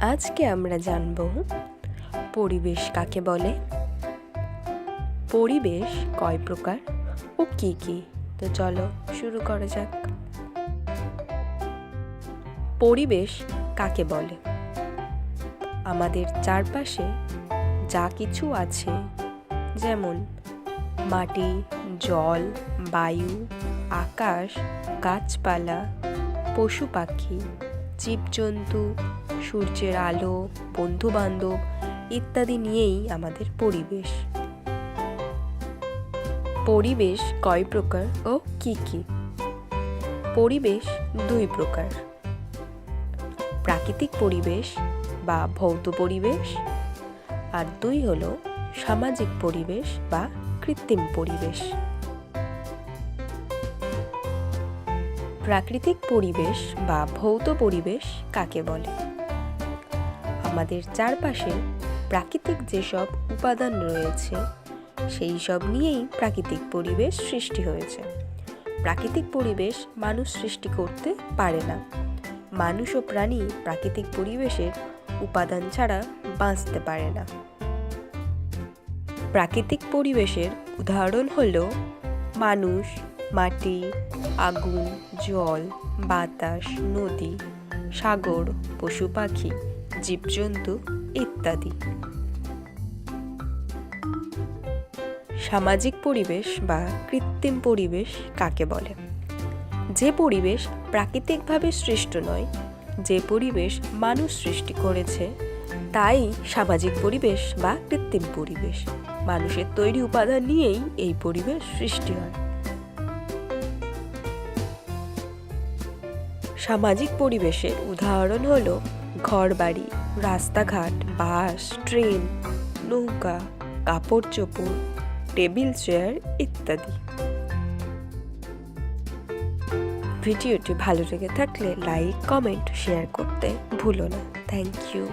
আজকে আমরা জানব পরিবেশ কাকে বলে? পরিবেশ কয় প্রকার ও কি কি? তো চলো শুরু করা যাক। পরিবেশ কাকে বলে? আমাদের চারপাশে যা কিছু আছে, যেমন মাটি, জল, বায়ু, আকাশ, গাছপালা, পশু পাখি, জীবজন্তু সূর্যের আলো বন্ধু বান্ধব ইত্যাদি নিয়েই আমাদের পরিবেশ। পরিবেশ কয় প্রকার ও কি কি? পরিবেশ দুই প্রকার। প্রাকৃতিক পরিবেশ বা ভৌত পরিবেশ আর দুই হলো সামাজিক পরিবেশ বা কৃত্রিম পরিবেশ। প্রাকৃতিক পরিবেশ বা ভৌত পরিবেশ কাকে বলে? আমাদের চারপাশে প্রাকৃতিক যেসব উপাদান রয়েছে, সেই সব নিয়েই প্রাকৃতিক পরিবেশ সৃষ্টি হয়েছে। প্রাকৃতিক পরিবেশ মানুষ সৃষ্টি করতে পারে না। মানুষ ও প্রাণী প্রাকৃতিক পরিবেশের উপাদান ছাড়া বাঁচতে পারে না। প্রাকৃতিক পরিবেশের উদাহরণ হল মানুষ, মাটি, আগুন, জল, বাতাস, নদী, সাগর, পশু পাখি জীবজন্তু ইত্যাদি। সামাজিক পরিবেশ বা কৃত্রিম পরিবেশ কাকে বলে? যে পরিবেশ প্রাকৃতিকভাবে সৃষ্ট নয়, যে পরিবেশ মানুষ সৃষ্টি করেছে, তাই সামাজিক পরিবেশ বা কৃত্রিম পরিবেশ। মানুষের তৈরি উপাদান নিয়েই এই পরিবেশ সৃষ্টি হয়। সামাজিক পরিবেশের উদাহরণ হলো ঘরবাড়ি, রাস্তাঘাট, বাস, ট্রেন, নৌকা, কাপড় চোপড়, টেবিল চেয়ার ইত্যাদি। ভিডিওটি ভালো লেগে থাকলে লাইক, কমেন্ট, শেয়ার করতে ভুলো না। Thank you.